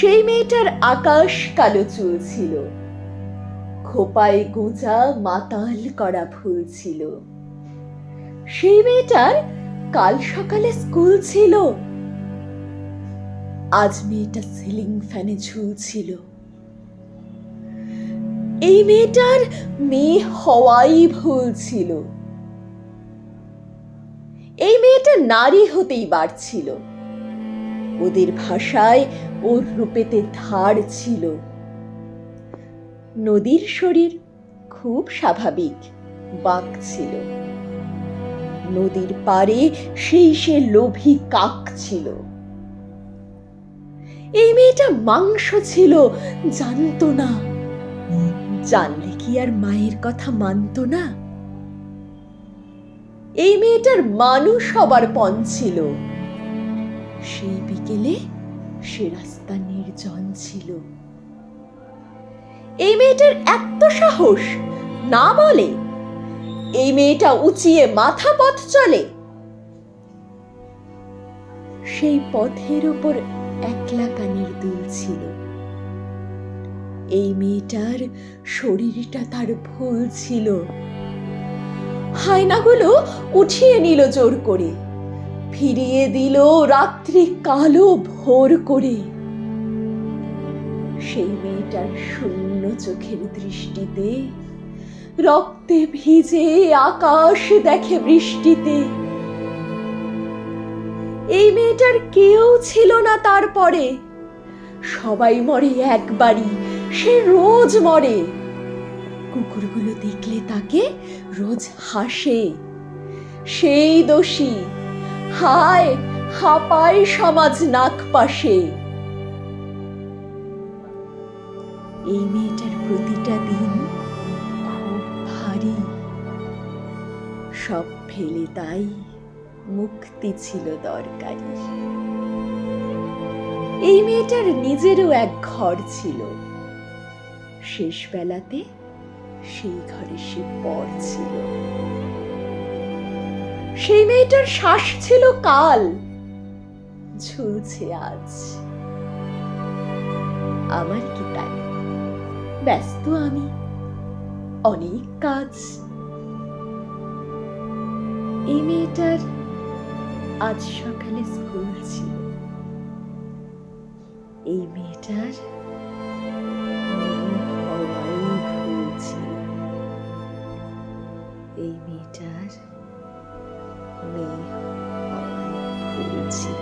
সেই মেয়েটার আকাশ কালো চুল ছিল। খোপায় গোঁজা মাতাল করা ফুল ছিল। সেই মেয়েটার কাল সকালে স্কুল ছিল। আজ মেয়েটা সিলিং ফ্যানে ঝুলছিল। এই মেয়েটার মেয়ে হওয়াই ভুল ছিল। এই মেয়েটা নারী হতেই বাড়ছিল ওদের ভাষায় ওর রূপেতে ধার ছিল। নদীর শরীর খুব স্বাভাবিক, বাঁক ছিল। নদীর পারে সেই সে লোভী কাক ছিল। এই মেয়েটা মাংস ছিল, জানতো না। জানলে কি আর মায়ের কথা মানতো না? এই মেয়েটার মানুষ হবার পণ ছিল। সেই বিকেলে সে রাস্তা নির্জন ছিল। এই মেয়েটার এত সাহস, না বলে এই মেয়েটা উঁচিয়ে মাথা পথ চলে। সেই পথের ওপর একলা কানের দুল ছিল। এই মেয়েটার শরীরটা তার ভুল ছিল। হায়নাগুলো উঠিয়ে নিল জোর করে। ফিরিয়ে দিল রাত্রি কালো ভোর করে। সেই মেয়েটার শূন্য চোখের দৃষ্টিতে, রক্তে ভিজে আকাশ দেখে বৃষ্টিতে। এই মেয়েটার কেউ ছিল না তারপরে। সবাই মরে একবারই, সে রোজ মরে। কুকুরগুলো দেখলে তাকে রোজ হাসে। সেই দোষী হায়, হাপায় সমাজ নাক পাশে। এই মেয়েটার প্রতিটা দিন খুব ভারী। সব ফেলে তাই মুক্তি ছিল দরকারি। এই মেয়েটার নিজেরও এক ঘর ছিল। শেষ বেলাতে সেই ঘরে সে পর ছিল। সেই মেয়েটার শ্বাস ছিল কাল। ঝুলছে আজ। আমার কি তাই? ব্যস্ত আমি। অনেক কাজ। এই মেয়েটার আজ সকালে স্কুল ছিল। এই মেয়েটার এই মেয়েটার মেয়ে হওয়াই ভুল ছিল